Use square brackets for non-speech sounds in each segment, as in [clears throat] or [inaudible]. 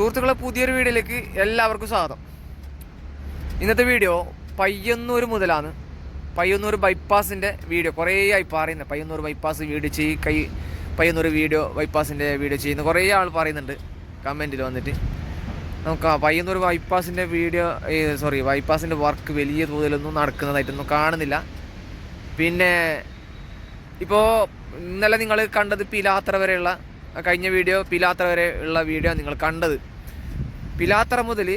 സുഹൃത്തുക്കളെ പുതിയൊരു വീഡിയോയിലേക്ക് എല്ലാവർക്കും സ്വാഗതം. ഇന്നത്തെ വീഡിയോ പയ്യന്നൂർ മുതലാണ്. പയ്യന്നൂർ ബൈപ്പാസിന്റെ വീഡിയോ. കുറേ ആയി പറയുന്നത് പയ്യന്നൂർ ബൈപ്പാസ് വീഡിയോ ചെയ്യും കൈ പയ്യന്നൂർ വീഡിയോ ബൈപ്പാസിന്റെ വീഡിയോ ചെയ്യുന്ന. കുറേ ആൾ പറയുന്നുണ്ട് കമന്റിൽ വന്നിട്ട്. നമുക്ക് പയ്യന്നൂർ ബൈപ്പാസിന്റെ വീഡിയോ സോറി ബൈപ്പാസിന്റെ വർക്ക് വലിയ തോതിലൊന്നും നടക്കുന്നതായിട്ടൊന്നും കാണുന്നില്ല. പിന്നെ ഇപ്പോൾ ഇന്നലെ നിങ്ങൾ കണ്ടത് പിലാത്ര വരെയുള്ള കഴിഞ്ഞ വീഡിയോ പിലാത്ര വരെ ഉള്ള വീഡിയോ നിങ്ങൾ കണ്ടത്. പിലാത്ര മുതൽ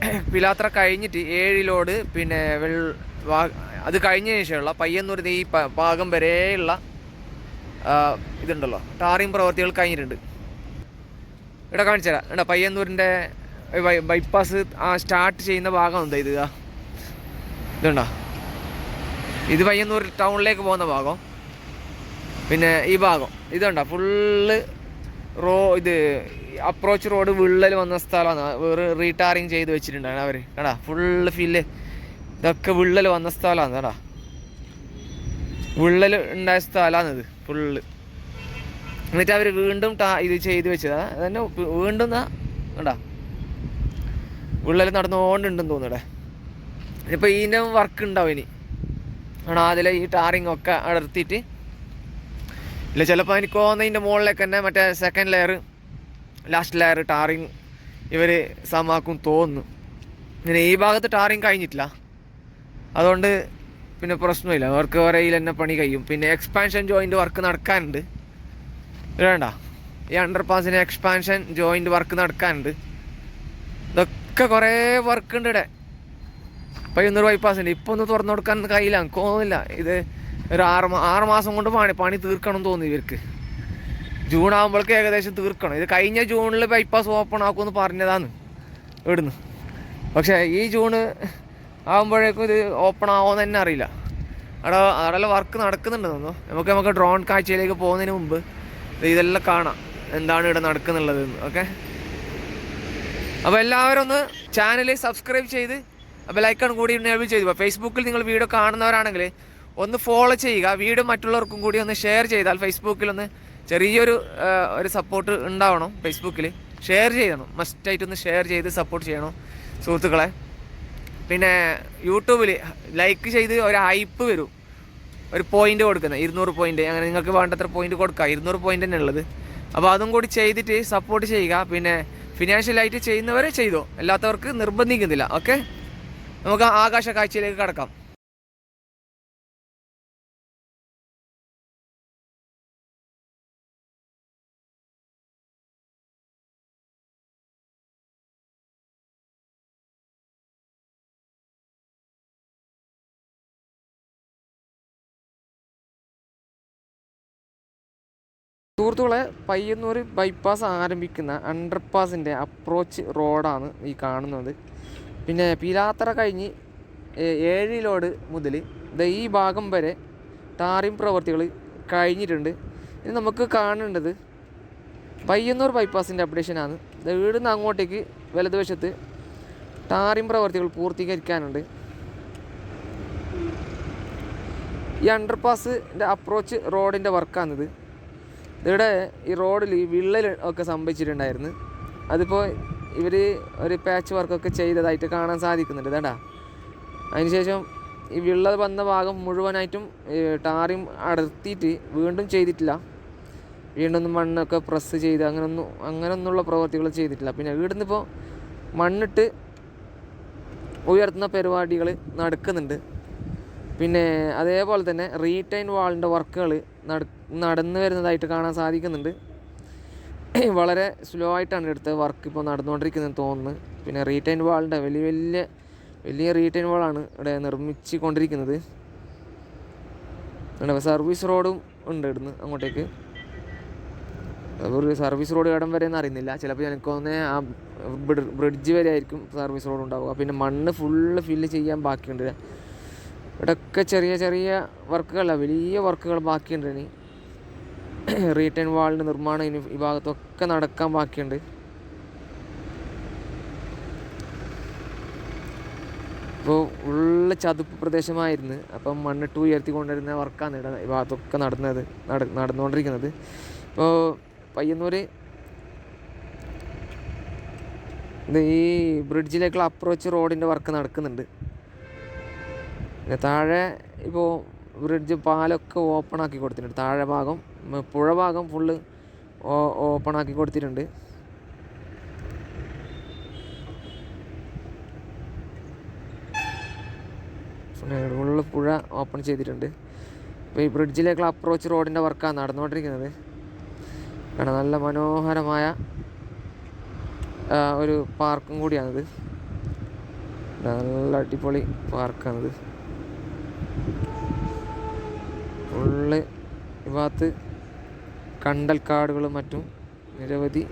[clears throat] പിലാത്ര കഴിഞ്ഞിട്ട് ഏഴിലോട് പിന്നെ വെൾ അത് കഴിഞ്ഞ ശേഷമുള്ള പയ്യന്നൂർ ഈ ഭാഗം വരെയുള്ള ഇതുണ്ടല്ലോ ടാറിങ് പ്രവർത്തികൾ കഴിഞ്ഞിട്ടുണ്ട്. ഇവിടെ കാണിച്ചു തരാം. ഇവിടെ പയ്യന്നൂരിന്റെ ബൈപ്പാസ് ആ സ്റ്റാർട്ട് ചെയ്യുന്ന ഭാഗം എന്താ ഇതാ. ഇതുണ്ടോ? ഇത് പയ്യന്നൂർ ടൗണിലേക്ക് പോകുന്ന ഭാഗം. പിന്നെ ഈ ഭാഗം ഇതുണ്ട? ഫുള്ള് റോ ഇത് അപ്രോച്ച് റോഡ് വിള്ളൽ വന്ന സ്ഥലമാണ്. വേറെ റീടാറിങ് ചെയ്ത് വെച്ചിട്ടുണ്ടാണ് അവർ കേടാ ഫുള്ള് ഫില്ല് ഇതൊക്കെ വിള്ളൽ വന്ന സ്ഥലമാണ് കേടാ വിള്ളൽ ഉണ്ടായ ഇത് ഫുള്ള് എന്നിട്ട് അവർ വീണ്ടും ടാ ഇത് ചെയ്ത് വെച്ചതാ. അതന്നെ വീണ്ടും കേടാ വിള്ളൽ നടന്നുകൊണ്ടുണ്ടെന്ന് തോന്നുന്നടെ ഇനിയിപ്പോൾ ഇതിന്റെ വർക്ക് ഉണ്ടാവും ഇനി. ആണോ അതിലെ ഈ ടാറിങ് ഒക്കെ അടർത്തിയിട്ട് ഇല്ല ചിലപ്പോൾ എനിക്ക് തോന്നുന്നതിന്റെ മുകളിലേക്ക് തന്നെ മറ്റേ second layer last layer tarring ഇവർ സമാക്കും തോന്നുന്നു. പിന്നെ ഈ ഭാഗത്ത് ടാറിങ് കഴിഞ്ഞിട്ടില്ല. അതുകൊണ്ട് പിന്നെ പ്രശ്നമില്ല. അവർക്ക് ഒരയിൽ തന്നെ പണി കഴിയും. പിന്നെ എക്സ്പാൻഷൻ ജോയിന്റ് വർക്ക് നടക്കാനുണ്ട്. വേണ്ട. ഈ അണ്ടർ പാസിന് എക്സ്പാൻഷൻ ജോയിന്റ് വർക്ക് നടക്കാനുണ്ട്. ഇതൊക്കെ കുറേ വർക്ക് ഉണ്ട് ഇവിടെ. പയ്യന്നൂറ് ബൈപ്പാസ് ഉണ്ട്. ഇപ്പോൾ ഒന്ന് തുറന്നു കൊടുക്കാൻ കഴിയില്ല. തോന്നുന്നില്ല. ഇത് ഒരു ആറ് ആറ് മാസം കൊണ്ട് പണി പണി തീർക്കണം തോന്നി ഇവർക്ക്. ജൂൺ ആകുമ്പോഴേക്ക് ഏകദേശം തീർക്കണം. ഇത് കഴിഞ്ഞ ജൂണിൽ ബൈപ്പാസ് ഓപ്പൺ ആക്കുമെന്ന് പറഞ്ഞതാണ് ഇവിടുന്ന്. പക്ഷേ ഈ ജൂണ് ആകുമ്പോഴേക്കും ഇത് ഓപ്പൺ ആവുമെന്ന് തന്നെ അറിയില്ല. അവിടെ അവിടെ വർക്ക് നടക്കുന്നുണ്ട് തോന്നുന്നു. നമുക്ക് നമുക്ക് ഡ്രോൺ കാഴ്ചയിലേക്ക് പോകുന്നതിന് മുമ്പ് ഇതെല്ലാം കാണാം. എന്താണ് ഇവിടെ നടക്കുന്നുള്ളത് ഓക്കെ അപ്പോൾ എല്ലാവരും ഒന്ന് ചാനൽ സബ്സ്ക്രൈബ് ചെയ്ത് ലൈക്കാണ് കൂടി എനേബിൾ ചെയ്തു. ഫേസ്ബുക്കിൽ നിങ്ങൾ വീഡിയോ കാണുന്നവരാണെങ്കിൽ ഒന്ന് ഫോളോ ചെയ്യുക. വീഡിയോ മറ്റുള്ളവർക്കും കൂടി ഒന്ന് ഷെയർ ചെയ്താൽ ഫേസ്ബുക്കിൽ ഒന്ന് ചെറിയൊരു ഒരു സപ്പോർട്ട് ഉണ്ടാവണം ഫേസ്ബുക്കിൽ ഷെയർ ചെയ്യണം. മസ്റ്റായിട്ടൊന്ന് ഷെയർ ചെയ്ത് സപ്പോർട്ട് ചെയ്യണം സുഹൃത്തുക്കളെ. പിന്നെ യൂട്യൂബിൽ ലൈക്ക് ചെയ്ത് ഒരു ഹൈപ്പ് വരും. ഒരു പോയിന്റ് കൊടുക്കുന്നത്. ഇരുന്നൂറ് പോയിന്റ് അങ്ങനെ നിങ്ങൾക്ക് വേണ്ടത്ര പോയിന്റ് കൊടുക്കുക ഇരുന്നൂറ് പോയിന്റ് തന്നെ ഉള്ളത്. അപ്പോൾ അതും കൂടി ചെയ്തിട്ട് സപ്പോർട്ട് ചെയ്യുക. പിന്നെ ഫിനാൻഷ്യലായിട്ട് ചെയ്യുന്നവരെ ചെയ്തോ. അല്ലാത്തവർക്ക് നിർബന്ധിക്കുന്നില്ല. ഓക്കെ നമുക്ക് ആകാശ കാഴ്ചയിലേക്ക് കടക്കാം. സുഹൃത്തുക്കളെ പയ്യന്നൂർ ബൈപ്പാസ് ആരംഭിക്കുന്ന അണ്ടർപാസിന്റെ അപ്രോച്ച് റോഡാണ് ഈ കാണുന്നത്. പിന്നെ പീലാത്തറ കഴിഞ്ഞ് ഏഴിലോട് മുതൽ ഈ ഭാഗം വരെ ടാറിംഗ് പ്രവർത്തികൾ കഴിഞ്ഞിട്ടുണ്ട്. ഇനി നമുക്ക് കാണേണ്ടത് പയ്യന്നൂർ ബൈപ്പാസിന്റെ അപ്ഡേഷനാണ് ഇവിടുന്ന് അങ്ങോട്ടേക്ക് വലതുവശത്ത് ടാറിംഗ് പ്രവർത്തികൾ പൂർത്തീകരിക്കാനുണ്ട്. ഈ അണ്ടർപാസിന്റെ അപ്രോച്ച് റോഡിന്റെ വർക്കാണിത് ഇവിടെ ഈ റോഡിൽ ഈ വിള്ളൽ ഒക്കെ സംഭവിച്ചിട്ടുണ്ടായിരുന്നു. അതിപ്പോൾ ഇവർ ഒരു പാച്ച് വർക്കൊക്കെ ചെയ്തതായിട്ട് കാണാൻ സാധിക്കുന്നുണ്ട് ഇതാണ്ടാ അതിനുശേഷം ഈ വിള്ളൽ വന്ന ഭാഗം മുഴുവനായിട്ടും ടാറിയും അടർത്തിയിട്ട് വീണ്ടും ചെയ്തിട്ടില്ല. വീണ്ടും മണ്ണൊക്കെ പ്രസ് ചെയ്ത് അങ്ങനൊന്നും അങ്ങനൊന്നുള്ള പ്രവർത്തികൾ ചെയ്തിട്ടില്ല. പിന്നെ ഇവിടുന്ന് ഇപ്പോൾ മണ്ണിട്ട് ഉയർത്തുന്ന പരിപാടികൾ നടക്കുന്നുണ്ട്. പിന്നെ അതേപോലെ തന്നെ റീടൈൻ വാളിന്റെ വർക്കുകൾ നടന്നു വരുന്നതായിട്ട് കാണാൻ സാധിക്കുന്നുണ്ട്. വളരെ സ്ലോ ആയിട്ടാണ് എടുത്തത് വർക്ക് ഇപ്പോൾ നടന്നുകൊണ്ടിരിക്കുന്നത് തോന്നുന്നു. പിന്നെ റീറ്റൈൻ വാളിന്റെ വലിയ വലിയ വലിയ റീറ്റൈൻ വാളാണ് ഇവിടെ നിർമ്മിച്ച് കൊണ്ടിരിക്കുന്നത് സർവീസ് റോഡും ഉണ്ട് ഇവിടുന്ന് അങ്ങോട്ടേക്ക്. ഒരു സർവീസ് റോഡ് ഇടം വരെ എന്ന് അറിയുന്നില്ല. ചിലപ്പോൾ എനിക്ക് തോന്നുന്നത് ആ ബ്രിഡ്ജ് വരെ ആയിരിക്കും സർവീസ് റോഡ് ഉണ്ടാവുക. പിന്നെ മണ്ണ് ഫുള്ള് ഫില്ല് ചെയ്യാൻ ബാക്കിയുണ്ട്. ഇവിടെയൊക്കെ ചെറിയ ചെറിയ വർക്കുകളാണ് വലിയ വർക്കുകൾ ബാക്കിയുണ്ട് ഇനി. [clears throat] റീടേൺ വാളിന്റെ നിർമ്മാണം ഇനി ഈ ഭാഗത്തൊക്കെ നടക്കാൻ ബാക്കിയുണ്ട്. ഇപ്പോൾ ഉള്ള ചതുപ്പ് പ്രദേശമായിരുന്നു. അപ്പം മണ്ണിട്ട് ഉയർത്തി കൊണ്ടുവരുന്ന വർക്കാണ് ഇവിടെ ഈ ഭാഗത്തൊക്കെ നടന്നത് നട നടന്നുകൊണ്ടിരിക്കുന്നത്. ഇപ്പോൾ പയ്യന്നൂർ ഈ ബ്രിഡ്ജിലേക്കുള്ള അപ്രോച്ച് റോഡിന്റെ വർക്ക് നടക്കുന്നുണ്ട്. പിന്നെ താഴെ ഇപ്പോൾ ബ്രിഡ്ജ് പാലൊക്കെ ഓപ്പൺ ആക്കി കൊടുത്തിട്ടുണ്ട്. താഴെ ഭാഗം പുഴ ഭാഗം ഫുള്ള് ഓപ്പൺ ആക്കി കൊടുത്തിട്ടുണ്ട്. ഫുള്ള് പുഴ ഓപ്പൺ ചെയ്തിട്ടുണ്ട്. ഇപ്പോൾ ഈ ബ്രിഡ്ജിലേക്കുള്ള അപ്രോച്ച് റോഡിന്റെ വർക്കാണ് നടന്നുകൊണ്ടിരിക്കുന്നത്. കാരണം നല്ല മനോഹരമായ ഒരു പാർക്കും കൂടിയാണിത്. നല്ല അടിപൊളി പാർക്കാണിത് ഫുള്ള് ഈ ഭാഗത്ത് കണ്ടൽക്കാടുകളും മറ്റും നിരവധി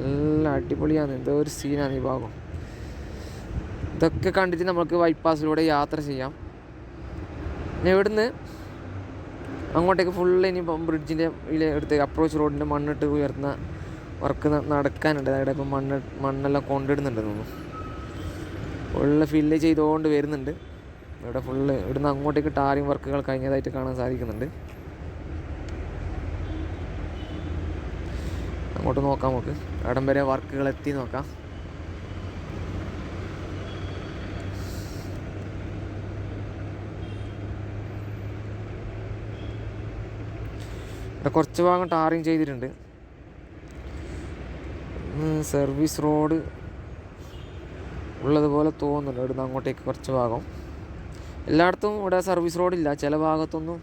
നല്ല അടിപൊളിയാണ്. എന്തോ ഒരു സീനാണ് ഈ ഭാഗം. ഇതൊക്കെ കണ്ടിട്ട് നമുക്ക് ബൈപ്പാസിലൂടെ യാത്ര ചെയ്യാം. പിന്നെ ഇവിടുന്ന് അങ്ങോട്ടേക്ക് ഫുള്ള് ഇനി ബ്രിഡ്ജിന്റെ അടുത്ത് അപ്രോച്ച് റോഡിന്റെ മണ്ണിട്ട് ഉയർത്തുന്ന വർക്ക് നടക്കാനുണ്ട്. അവിടെ ഇപ്പം മണ്ണ് മണ്ണെല്ലാം കൊണ്ടിടുന്നുണ്ട് തോന്നുന്നു. ഫുള്ള് ഫില്ല് ചെയ്തുകൊണ്ട് വരുന്നുണ്ട്. ഇവിടെ ഫുള്ള് ഇവിടുന്ന് അങ്ങോട്ടേക്ക് ടാറിങ് വർക്കുകൾ കഴിഞ്ഞതായിട്ട് കാണാൻ സാധിക്കുന്നുണ്ട്. അങ്ങോട്ട് നോക്കാം നമുക്ക്. അവിടം വരെ വർക്കുകൾ എത്തി നോക്കാം. ഇവിടെ കുറച്ച് ഭാഗം ടാറിങ് ചെയ്തിട്ടുണ്ട്. സർവീസ് റോഡ് ഉള്ളതുപോലെ തോന്നുന്നുണ്ട്. ഇവിടുന്ന് അങ്ങോട്ടേക്ക് കുറച്ച് ഭാഗം. എല്ലായിടത്തും ഇവിടെ സർവീസ് റോഡില്ല ചില ഭാഗത്തൊന്നും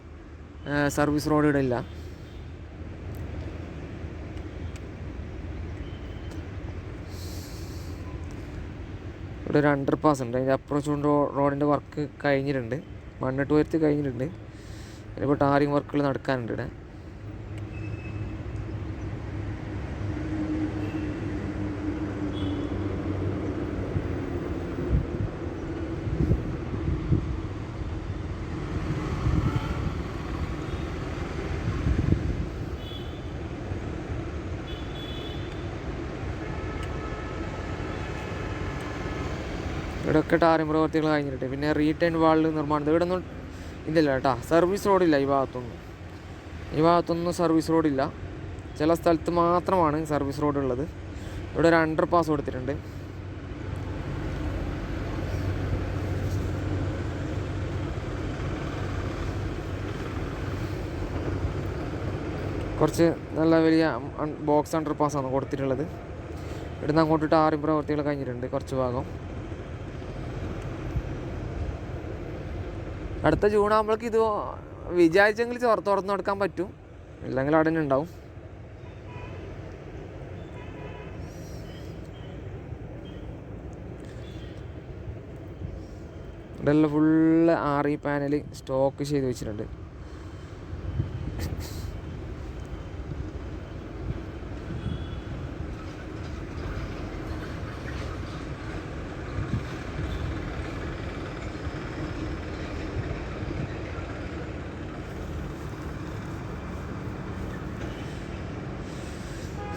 സർവീസ് റോഡ് ഇവിടെ ഇല്ല. ഇവിടെ ഒരു അണ്ടർ പാസ് ഉണ്ട് അതിന്റെ അപ്രോച്ച് കൊണ്ട് റോഡിന്റെ വർക്ക് കഴിഞ്ഞിട്ടുണ്ട്. മണ്ണിട്ട് ഉയർത്തി കഴിഞ്ഞിട്ടുണ്ട്. ഇനിയിപ്പോൾ ടാറിങ് വർക്കുകൾ നടക്കാനുണ്ട് ഇവിടെ. ഇവിടെയൊക്കെ ടാറിംഗ് പ്രവർത്തികൾ കഴിഞ്ഞിട്ട്. പിന്നെ റീടേൺ വാളിൽ നിർമ്മാണം. ഇവിടെ ഒന്നും ഇതില്ല കേട്ടാ. സർവീസ് റോഡില്ല ഈ ഭാഗത്തൊന്നും. ഈ ഭാഗത്തൊന്നും സർവീസ് റോഡില്ല ചില സ്ഥലത്ത് മാത്രമാണ് സർവീസ് റോഡ് ഉള്ളത്. ഇവിടെ ഒരു അണ്ടർ പാസ് കൊടുത്തിട്ടുണ്ട്. കുറച്ച് നല്ല വലിയ ബോക്സ് അണ്ടർ പാസ് ആണ് കൊടുത്തിട്ടുള്ളത്. ഇവിടുന്ന് അങ്ങോട്ട് ടാറിങ് പ്രവർത്തികൾ കഴിഞ്ഞിട്ടുണ്ട് കുറച്ച് ഭാഗം. അടുത്ത ജൂൺ ആകുമ്പോഴേക്ക് ഇത് വിചാരിച്ചെങ്കിൽ തുറ തുറന്നു കൊടുക്കാൻ പറ്റും. ഇല്ലെങ്കിൽ അവിടെ തന്നെ ഉണ്ടാവും. ഇവിടെ full R E panel stock ചെയ്ത് വെച്ചിട്ടുണ്ട്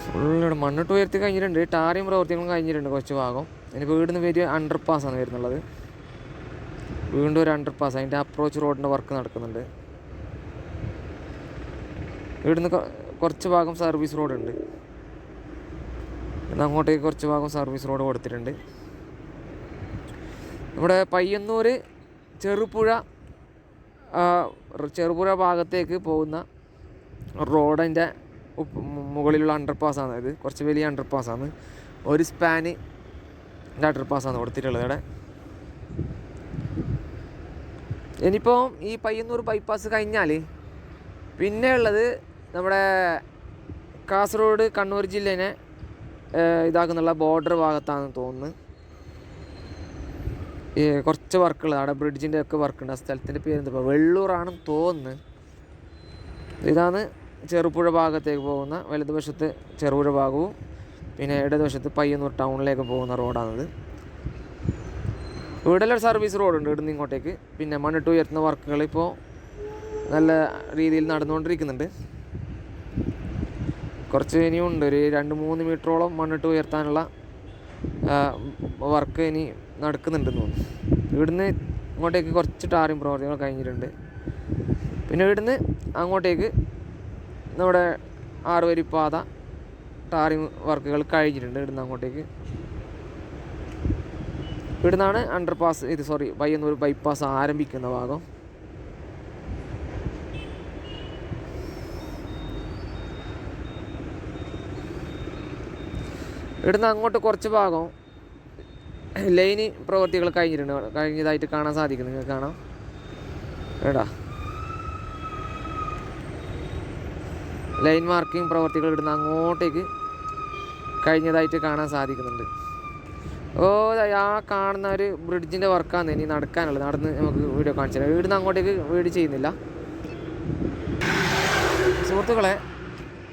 ഫുള്ള് മണ്ണിട്ട് ഉയർത്തി കഴിഞ്ഞിട്ടുണ്ട്. ടാറിയും പ്രവർത്തികളും കഴിഞ്ഞിട്ടുണ്ട് കുറച്ച് ഭാഗം. ഇനി വീടിന് വലിയ അണ്ടർ പാസ്സാണ് വരുന്നുള്ളത്. വീണ്ടും ഒരു അണ്ടർ പാസ് അതിന്റെ അപ്രോച്ച് റോഡിന്റെ വർക്ക് നടക്കുന്നുണ്ട്. ഇവിടുന്ന് കുറച്ച് ഭാഗം സർവീസ് റോഡ് ഉണ്ട്. ഇന്ന് അങ്ങോട്ടേക്ക് കുറച്ച് ഭാഗം സർവീസ് റോഡ് കൊടുത്തിട്ടുണ്ട്. നമ്മുടെ പയ്യന്നൂർ ചെറുപുഴ ചെറുപുഴ ഭാഗത്തേക്ക് പോകുന്ന റോഡിന്റെ മുകളിലുള്ള അണ്ടർ പാസ്സാണ് ഇത് കുറച്ച് വലിയ അണ്ടർ പാസ്സാണ് ഒരു സ്പാന് അണ്ടർ പാസ്സാണ് കൊടുത്തിട്ടുള്ളത് ഇവിടെ ഇനിയിപ്പോൾ ഈ പയ്യന്നൂർ ബൈപ്പാസ് കഴിഞ്ഞാൽ പിന്നെ ഉള്ളത് നമ്മുടെ കാസർഗോഡ് കണ്ണൂർ ജില്ലേനെ ഇതാക്കുന്നുള്ള ബോർഡർ ഭാഗത്താണെന്ന് തോന്നുന്നു. കുറച്ച് വർക്കുകൾ അവിടെ ബ്രിഡ്ജിന്റെ ഒക്കെ വർക്കുണ്ട് ആ സ്ഥലത്തിന്റെ പേര് എന്താ വെള്ളൂറാണെന്ന് തോന്നുന്നു. ഇതാണ് ചെറുപുഴ ഭാഗത്തേക്ക് പോകുന്ന വലതുവശത്ത് ചെറുപുഴ ഭാഗവും പിന്നെ ഇടതുവശത്ത് പയ്യന്നൂർ ടൗണിലേക്ക് പോകുന്ന റോഡാണിത്. ഇവിടെല്ലാം സർവീസ് റോഡുണ്ട് ഇവിടുന്ന് ഇങ്ങോട്ടേക്ക്. പിന്നെ മണ്ണിട്ട് ഉയർത്തുന്ന വർക്കുകൾ ഇപ്പോൾ നല്ല രീതിയിൽ നടന്നുകൊണ്ടിരിക്കുന്നുണ്ട്. കുറച്ച് ഇനിയും ഉണ്ട് ഒരു രണ്ട് മൂന്ന് മീറ്ററോളം മണ്ണിട്ട് ഉയർത്താനുള്ള വർക്ക് ഇനി നടക്കുന്നുണ്ടെന്ന് തോന്നുന്നു. ഇവിടുന്ന് ഇങ്ങോട്ടേക്ക് കുറച്ച് ടാറിങ് പ്രവർത്തികൾ കഴിഞ്ഞിട്ടുണ്ട്. പിന്നെ ഇവിടുന്ന് അങ്ങോട്ടേക്ക് നമ്മുടെ ആറുവരി പാത ടാറിങ് വർക്കുകൾ കഴിഞ്ഞിട്ടുണ്ട് ഇവിടുന്ന് അങ്ങോട്ടേക്ക്. ഇവിടുന്നാണ് അണ്ടർ പാസ് ഇത് സോറി പയ്യന്നൂർ ബൈപ്പാസ് ആരംഭിക്കുന്ന ഭാഗം. ഇവിടുന്ന് അങ്ങോട്ട് കുറച്ച് ഭാഗം ലൈന് പ്രവൃത്തികൾ കഴിഞ്ഞിട്ടുണ്ട്. കഴിഞ്ഞതായിട്ട് കാണാൻ സാധിക്കും. നിങ്ങൾക്ക് കാണാം. എടാ. ലൈൻ മാർക്കിംഗ് പ്രവർത്തികൾ ഇടുന്ന അങ്ങോട്ടേക്ക് കഴിഞ്ഞതായിട്ട് കാണാൻ സാധിക്കുന്നുണ്ട്. ഓ ആ കാണുന്ന ഒരു ബ്രിഡ്ജിന്റെ വർക്കാണ് ഇനി നടക്കാനുള്ളത്. നടന്ന് നമുക്ക് വീഡിയോ കാണിച്ചു തരാം. ഇവിടുന്ന് അങ്ങോട്ടേക്ക് വീട് ചെയ്യുന്നില്ല. സുഹൃത്തുക്കളെ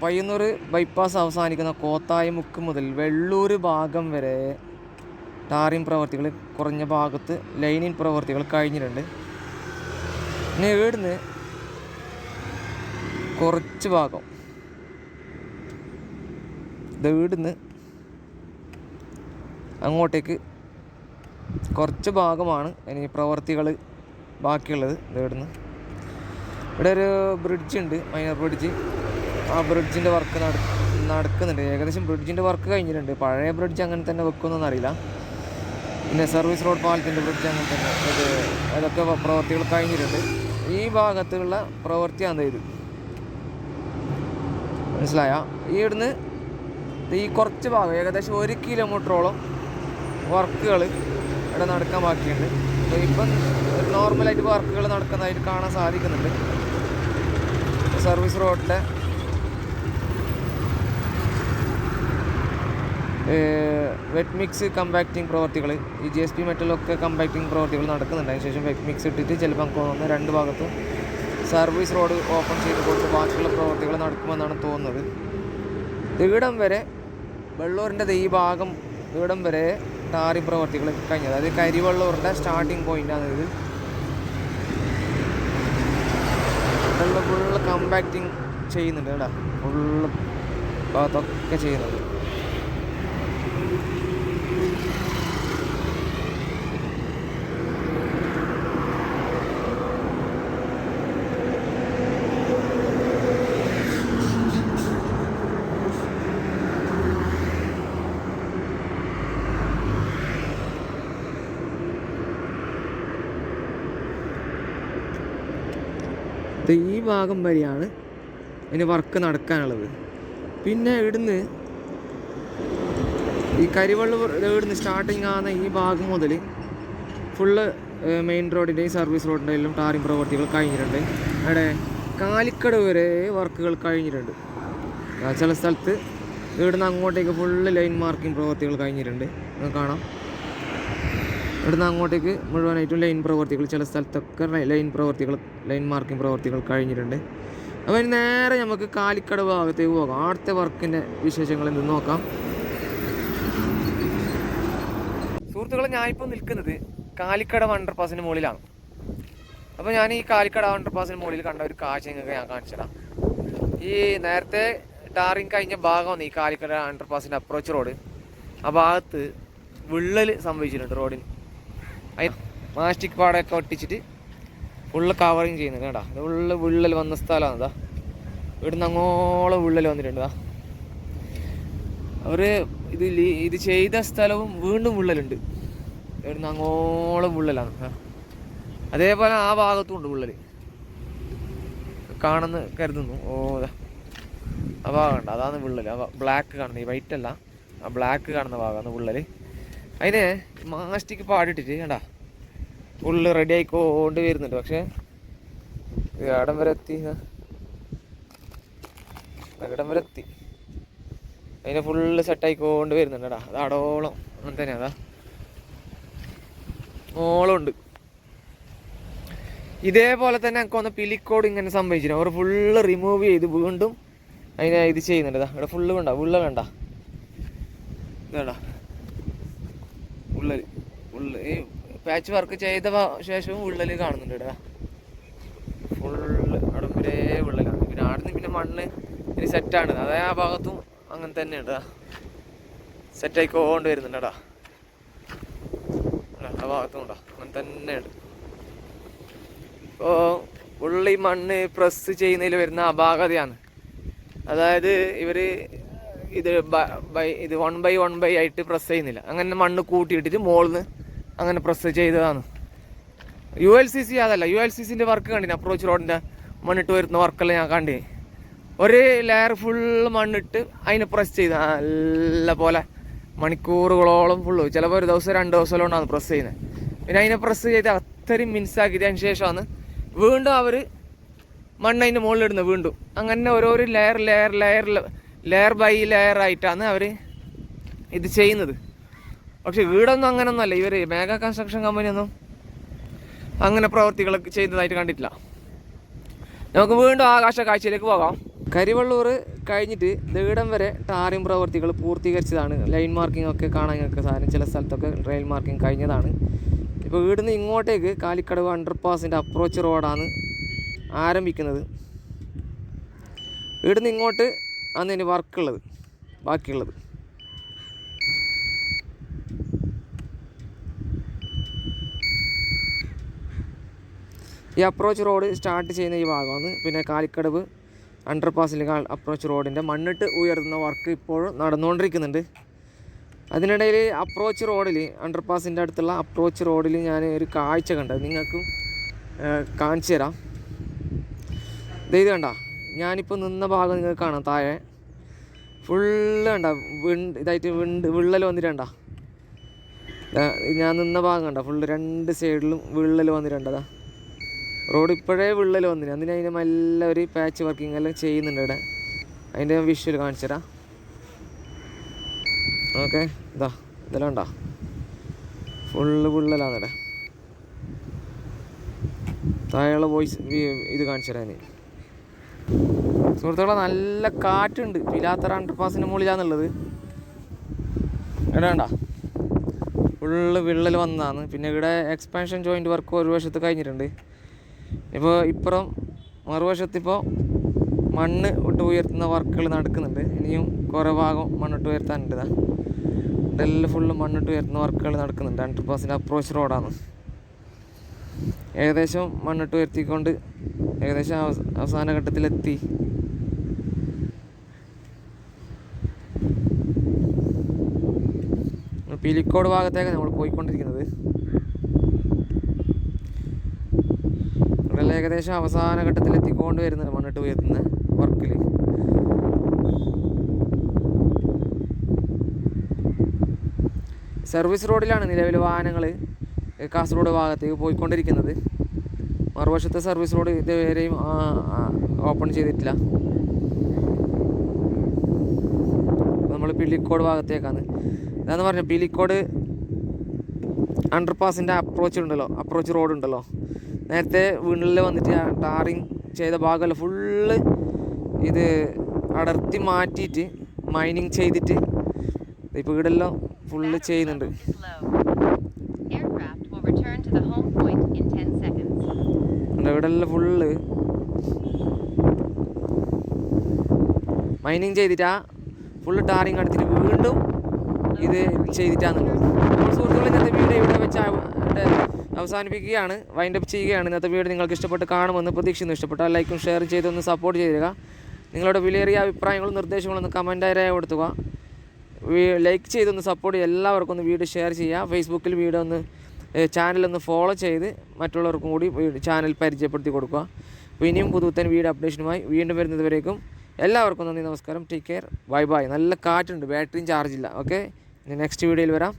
പയ്യന്നൂർ ബൈപ്പാസ് അവസാനിക്കുന്ന കോത്തായിമുക്ക് മുതൽ വെള്ളൂർ ഭാഗം വരെ ടാറിംഗ് പ്രവർത്തികൾ കുറഞ്ഞ ഭാഗത്ത് ലൈനിങ് പ്രവർത്തികൾ കഴിഞ്ഞിട്ടുണ്ട്. ഇനി ഇവിടുന്ന് കുറച്ച് ഭാഗം ഇത് വീടിന്ന് അങ്ങോട്ടേക്ക് കുറച്ച് ഭാഗമാണ് ഇനി പ്രവർത്തികൾ ബാക്കിയുള്ളത് ഇവിടുന്ന്. ഇവിടെ ഒരു ബ്രിഡ്ജ് ഉണ്ട് മൈനർ ബ്രിഡ്ജ്. ആ ബ്രിഡ്ജിന്റെ വർക്ക് നട നടക്കുന്നുണ്ട്. ഏകദേശം ബ്രിഡ്ജിന്റെ വർക്ക് കഴിഞ്ഞിട്ടുണ്ട്. പഴയ ബ്രിഡ്ജ് അങ്ങനെ തന്നെ വെക്കുമെന്നൊന്നും അറിയില്ല. പിന്നെ സർവീസ് റോഡ് പാലത്തിന്റെ ബ്രിഡ്ജ് അങ്ങനെ തന്നെ. ഇത് അതൊക്കെ പ്രവർത്തികൾ കഴിഞ്ഞിട്ടുണ്ട്. ഈ ഭാഗത്തുള്ള പ്രവൃത്തിയാണ് ഇത്. മനസ്സിലായ? ഈ ഇവിടുന്ന് ഈ കുറച്ച് ഭാഗം ഏകദേശം ഒരു കിലോമീറ്ററോളം വർക്കുകൾ ഇവിടെ നടക്കാൻ ബാക്കിയുണ്ട്. അപ്പോൾ ഇപ്പം നോർമലായിട്ട് വർക്കുകൾ നടക്കുന്നതായിട്ട് കാണാൻ സാധിക്കുന്നുണ്ട്. സർവീസ് റോഡിലെ വെറ്റ് മിക്സ് കമ്പാക്റ്റിംഗ് പ്രവർത്തികൾ ഈ ജി എസ് പി മെറ്റലൊക്കെ കമ്പാക്റ്റിംഗ് പ്രവർത്തികൾ നടക്കുന്നുണ്ട്. അതിനുശേഷം വെറ്റ് മിക്സ് ഇട്ടിട്ട് ചിലപ്പോൾ നമുക്ക് തോന്നുന്നത് രണ്ട് ഭാഗത്തും സർവീസ് റോഡ് ഓപ്പൺ ചെയ്ത് കൊടുത്ത് ബാക്കിയുള്ള പ്രവർത്തികൾ നടക്കുമെന്നാണ് തോന്നുന്നത്. ഇവിടം വരെ വെള്ളൂരിന്റെ ഈ ഭാഗം ഇവിടം വരെ ടാറി പ്രവർത്തികൾ കഴിഞ്ഞത്. അതായത് കരിവെള്ളൂരിന്റെ സ്റ്റാർട്ടിങ് പോയിന്റാണ് ഇത്. ഫുള്ള് കമ്പാക്റ്റിങ് ചെയ്യുന്നുണ്ട് കേട്ടോ. ഫുള്ള് ഭാഗത്തൊക്കെ ചെയ്യുന്നുണ്ട് ഈ ഭാഗം വരെയാണ് അതിന് വർക്ക് നടക്കാനുള്ളത്. പിന്നെ ഇവിടുന്ന് ഈ കരിവള്ളൂർ ഇവിടുന്ന് സ്റ്റാർട്ടിങ് ആകുന്ന ഈ ഭാഗം മുതൽ ഫുള്ള് മെയിൻ റോഡിന്റെയും സർവീസ് റോഡിന്റെയും ടാറിംഗ് പ്രോപ്പർട്ടികൾ കഴിഞ്ഞിട്ടുണ്ട്. അവിടെ കാലിക്കട വരെ വർക്കുകൾ കഴിഞ്ഞിട്ടുണ്ട്. ചില സ്ഥലത്ത് ഇവിടുന്ന് അങ്ങോട്ടേക്ക് ഫുള്ള് ലൈൻ മാർക്കിംഗ് പ്രവർത്തികൾ കഴിഞ്ഞിട്ടുണ്ട്. നിങ്ങൾക്ക് കാണാം. ഇവിടുന്ന് അങ്ങോട്ടേക്ക് മുഴുവനായിട്ടും ലൈൻ പ്രവർത്തികൾ ചില സ്ഥലത്തൊക്കെ ലൈൻ പ്രവർത്തികൾ ലൈൻ മാർക്കിംഗ് പ്രവർത്തികൾ കഴിഞ്ഞിട്ടുണ്ട്. അപ്പോൾ ഇനി നേരെ നമുക്ക് കാലിക്കട ഭാഗത്തേക്ക് പോകാം. ആദ്യത്തെ വർക്കിന്റെ വിശേഷങ്ങൾ എന്ത് നോക്കാം. സുഹൃത്തുക്കളെ ഞാനിപ്പോൾ നിൽക്കുന്നത് കാലിക്കട അണ്ടർപാസിന് മുകളിലാണ്. അപ്പോൾ ഞാൻ ഈ കാലിക്കട അണ്ടർപാസിന് മുകളിൽ കണ്ട ഒരു കാഴ്ച നിങ്ങൾക്ക് ഞാൻ കാണിച്ചുതരാം. ഈ നേരത്തെ ടാറിങ് കഴിഞ്ഞ ഭാഗമാണ് ഈ കാലിക്കട അണ്ടർപാസിന്റെ അപ്രോച്ച് റോഡ് ആ ഭാഗത്ത് വിള്ളൽ സംഭവിച്ചിട്ടുണ്ട് റോഡിന് അതിന് മാസ്റ്റിക് പാടൊക്കെ ഒട്ടിച്ചിട്ട് ഫുള്ള് കവറിങ് ചെയ്യുന്നത് കേട്ടോ ഇത് ഫുള്ള് വിള്ളൽ വന്ന സ്ഥലമാണ് ഇതാ. ഇവിടുന്ന് അങ്ങോളം വിള്ളൽ വന്നിട്ടുണ്ട് ഇതാ. അവർ ഇത് ഇത് ചെയ്ത സ്ഥലവും വീണ്ടും വിള്ളലുണ്ട്. ഇവിടുന്ന് അങ്ങോളം വിള്ളലാണ് അതേപോലെ ആ ഭാഗത്തും ഉണ്ട് വിള്ളൽ കാണുന്ന കരുതുന്നു. ഓ. ആ ഭാഗം ഉണ്ട് അതാണ് വിള്ളൽ ആ ബ്ലാക്ക് കാണുന്നത്. ഈ വൈറ്റ് അല്ല. ആ ബ്ലാക്ക് കാണുന്ന ഭാഗമാണ് വിള്ളൽ അതിന് മാസ്റ്റിക്ക് പാടിട്ടിട്ട് കണ്ട? ഫുള്ള് റെഡി ആയിക്കൊണ്ട് വരുന്നുണ്ട്. പക്ഷേ ഇത് അവിടം വരെ എത്തി ഇതാ. അവിടം വരെ എത്തി. അതിനെ ഫുള്ള് സെറ്റായിക്കൊണ്ട് വരുന്നുണ്ട് അത് അടോളം. അങ്ങനെ തന്നെ അതാ. ഓളം ഉണ്ട് ഇതേപോലെ തന്നെ എനിക്ക് ഒന്ന് പിലിക്കോട് ഇങ്ങനെ സംഭവിച്ചിരുന്നു. അവർ ഫുള്ള് റിമൂവ് ചെയ്ത് വീണ്ടും അതിനെ ഇത് ചെയ്യുന്നുണ്ട് ഇതാ. ഇവിടെ ഫുള്ള് വേണ്ട ഉള്ള വേണ്ട ഇതാ ഉള്ളൽ. ഉള്ള ഈ പാച്ച് വർക്ക് ചെയ്ത ശേഷവും ഉള്ളൽ കാണുന്നുണ്ട് ഇടാ ഫുൾ അവിടെ വിള്ളലാണ് പിന്നെ ആടുന്ന് പിന്നെ മണ്ണ് ഇനി സെറ്റാണ് അതായത് ആ ഭാഗത്തും അങ്ങനെ തന്നെയുണ്ട് സെറ്റായിക്കോണ്ട് വരുന്നുണ്ട് എടാ ആ ഭാഗത്തും ഉണ്ടോ അങ്ങനെ തന്നെയുണ്ട് ഇപ്പോൾ ഉള്ളി മണ്ണ് പ്രസ് ചെയ്യുന്നതിൽ വരുന്ന അപാകതയാണ്. അതായത് ഇവർ ഇത് ബൈ ഇത് വൺ ബൈ വൺ ബൈ ആയിട്ട് പ്രസ് ചെയ്യുന്നില്ല. അങ്ങനെ മണ്ണ് കൂട്ടിയിട്ടിട്ട് മുകളിൽ നിന്ന് അങ്ങനെ പ്രസ് ചെയ്തതാണ്. യു എൽ സി സി അതല്ല യു എൽ സി സിന്റെ വർക്ക് കണ്ടിന് അപ്രോച്ച് റോഡിന്റെ മണ്ണിട്ട് വരുന്ന വർക്കെല്ലാം ഞാൻ കണ്ടേ ഒരു ലെയർ ഫുൾ മണ്ണിട്ട് അതിനെ പ്രസ് ചെയ്ത് നല്ല പോലെ മണിക്കൂറുകളോളം ഫുള്ള് ചിലപ്പോൾ ഒരു ദിവസം രണ്ട് ദിവസമല്ലോണ്ടാണ് പ്രസ് ചെയ്യുന്നത്. പിന്നെ അതിനെ പ്രസ് ചെയ്ത് അത്രയും മിൻസാക്കിയതിന് ശേഷമാണ് വീണ്ടും അവർ മണ്ണ് അതിന്റെ മുകളിലിടുന്നത് വീണ്ടും. അങ്ങനെ ഓരോരോ layer layer layer layer by layer ആയിട്ടാണ് അവർ ഇത് ചെയ്യുന്നത്. പക്ഷെ വീടൊന്നും അങ്ങനൊന്നുമല്ല ഇവർ മേഘ കൺസ്ട്രക്ഷൻ കമ്പനിയൊന്നും അങ്ങനെ പ്രവർത്തികൾ ചെയ്തതായിട്ട് കണ്ടിട്ടില്ല. നമുക്ക് വീണ്ടും ആകാശ കാഴ്ചയിലേക്ക് പോകാം. കരിവള്ളൂർ കഴിഞ്ഞിട്ട് ദീടം വരെ ടാറിംഗ് പ്രവർത്തികൾ പൂർത്തീകരിച്ചതാണ്. ലൈൻ മാർക്കിംഗ് ഒക്കെ കാണാൻ ഞങ്ങൾക്ക് സാധനം ചില സ്ഥലത്തൊക്കെ റെയിൽ മാർക്കിംഗ് കഴിഞ്ഞതാണ്. ഇപ്പോൾ ഇവിടുന്ന് ഇങ്ങോട്ടേക്ക് കാലിക്കടവ് അണ്ടർപാസിന്റെ അപ്രോച്ച് റോഡാണ് ആരംഭിക്കുന്നത്. ഇവിടുന്ന് ഇങ്ങോട്ട് ആണ് ഇനി വർക്കുള്ളത് ബാക്കിയുള്ളത്. ഈ അപ്രോച്ച് റോഡ് സ്റ്റാർട്ട് ചെയ്യുന്ന ഈ ഭാഗമാണ്. പിന്നെ കാലിക്കടവ് അണ്ടർപാസിൽ അപ്രോച്ച് റോഡിന്റെ മണ്ണിട്ട് ഉയർത്തുന്ന വർക്ക് ഇപ്പോഴും നടന്നുകൊണ്ടിരിക്കുന്നുണ്ട്. അതിനിടയിൽ അപ്രോച്ച് റോഡിൽ അണ്ടർപാസിന്റെ അടുത്തുള്ള അപ്രോച്ച് റോഡിൽ ഞാൻ ഒരു കാഴ്ച കണ്ടത് നിങ്ങൾക്കും കാണിച്ചു തരാം. ഇത് കണ്ട? ഞാനിപ്പോൾ നിന്ന ഭാഗം നിങ്ങൾക്ക് കാണാം. താഴെ ഫുള്ള് കണ്ട വിണ്ട് ഇതായിട്ട് വിണ്ട് വിള്ളൽ വന്നിട്ടുണ്ട? ഞാൻ നിന്ന ഭാഗം കണ്ട ഫുള്ള് രണ്ട് സൈഡിലും വിള്ളൽ വന്നിട്ടുണ്ടതാ റോഡ് ഇപ്പോഴേ വിള്ളൽ വന്നിന്. അതിന് അതിന്റെ മെല്ലെ ഒരു പാച്ച് വർക്കിംഗ് എല്ലാം ചെയ്യുന്നുണ്ട് ഇവിടെ. അതിന്റെ വിഷ്വൽ കാണിച്ചു തരാം. ഓക്കെ ഇതാ ഇതെല്ലാം ഉണ്ടോ? ഫുള്ള് വിള്ളലാണ് ഇവിടെ. താഴെയുള്ള വോയിസ് ഇത് കാണിച്ചു തരാൻ സുഹൃത്തുക്കളെ നല്ല കാറ്റുണ്ട്. പിലാത്തറ അണ്ടർപാസിന്റെ മുകളിലാന്നുള്ളത്. ഇവിടെ വേണ്ട ഫുള്ള് വിള്ളൽ വന്നതാണ്. പിന്നെ ഇവിടെ എക്സ്പാൻഷൻ ജോയിന്റ് വർക്ക് ഒരു വശത്ത് കഴിഞ്ഞിട്ടുണ്ട്. ഇപ്പോൾ ഇപ്പുറം മറുവശത്തിപ്പോൾ മണ്ണ് ഇട്ട് ഉയർത്തുന്ന വർക്കുകൾ നടക്കുന്നുണ്ട്. ഇനിയും കുറേ ഭാഗം മണ്ണിട്ട് ഉയർത്താനുണ്ട് ഇതാ. ഇതെല്ലാം ഫുള്ള് മണ്ണിട്ട് ഉയർത്തുന്ന വർക്കുകൾ നടക്കുന്നുണ്ട്. അണ്ടർപാസിന്റെ അപ്രോച്ച് റോഡാണ് ഏകദേശം മണ്ണിട്ട് ഉയർത്തിക്കൊണ്ട് ഏകദേശം അവസ- അവസാന ഘട്ടത്തിലെത്തി. പിലിക്കോട് ഭാഗത്തേക്ക് നമ്മൾ പോയിക്കൊണ്ടിരിക്കുന്നത്. ഇവിടെ ഏകദേശം അവസാന ഘട്ടത്തിൽ എത്തിക്കൊണ്ട് വരുന്നുണ്ട് മണ്ണിട്ട് ഉയർത്തുന്ന വർക്കിൽ. സർവീസ് റോഡിലാണ് നിലവിൽ വാഹനങ്ങൾ കാസർഗോഡ് ഭാഗത്തേക്ക് പോയിക്കൊണ്ടിരിക്കുന്നത്. മറുവശത്തെ സർവീസ് റോഡ് ഇതുവരെയും ഓപ്പൺ ചെയ്തിട്ടില്ല. നമ്മൾ പിലിക്കോട് ഭാഗത്തേക്കാണ് ഇതാന്ന് പറഞ്ഞു പിലിക്കോട് അണ്ടർപാസിന്റെ അപ്രോച്ച് ഉണ്ടല്ലോ അപ്രോച്ച് റോഡ് ഉണ്ടല്ലോ നേരത്തെ വീണ്ടിൽ വന്നിട്ട് ടാറിങ് ചെയ്ത ഭാഗമല്ല ഫുള്ള് ഇത് അടർത്തി മാറ്റിയിട്ട് മൈനിങ് ചെയ്തിട്ട് ഇപ്പോൾ ഇവിടെല്ലാം ഫുള്ള് ചെയ്യുന്നുണ്ട് Slow. Aircraft will return to the home point in 10 seconds. ഇവിടെല്ലാം ഫുള്ള് മൈനിങ് ചെയ്തിട്ടാ ഫുള്ള് ടാറിങ് എടുത്തിട്ട് വീണ്ടും ഇത് ചെയ്തിട്ടാന്നുള്ളത് അപ്പോൾ സുഹൃത്തുക്കളെ ഇന്നത്തെ വീഡിയോ ഇവിടെ വെച്ച് അവസാനിപ്പിക്കുകയാണ്. വൈൻഡ് അപ്പ് ചെയ്യുകയാണ്. ഇന്നത്തെ വീഡിയോ നിങ്ങൾക്ക് ഇഷ്ടപ്പെട്ട് കാണുമെന്ന് പ്രതീക്ഷിക്കുന്നു. ഇഷ്ടപ്പെട്ടാൽ ലൈക്കും ഷെയറും ചെയ്തൊന്ന് സപ്പോർട്ട് ചെയ്തിരിക നിങ്ങളുടെ വിലയേറിയ അഭിപ്രായങ്ങളും നിർദ്ദേശങ്ങളും ഒന്ന് കമന്റായി രേഖപ്പെടുത്തുക. ലൈക്ക് ചെയ്തൊന്ന് സപ്പോർട്ട് ചെയ്യുക. എല്ലാവർക്കും ഒന്ന് വീഡിയോ ഷെയർ ചെയ്യുക. ഫേസ്ബുക്കിൽ വീഡിയോ ഒന്ന് ചാനലൊന്ന് ഫോളോ ചെയ്ത് മറ്റുള്ളവർക്കും കൂടി ചാനൽ പരിചയപ്പെടുത്തി കൊടുക്കുക. അപ്പോൾ ഇനിയും പുതുത്തൻ വീഡിയോ അപ്ഡേഷനുമായി വീണ്ടും വരുന്നത് വരേക്കും. എല്ലാവർക്കും നന്ദി നമസ്കാരം. ടേക്ക് കെയർ ബൈ ബൈ നല്ല കാറ്റുണ്ട്. ബാറ്ററിയും ചാർജില്ല ഓക്കെ നെക്സ്റ്റ് വീഡിയോയിൽ വരാം.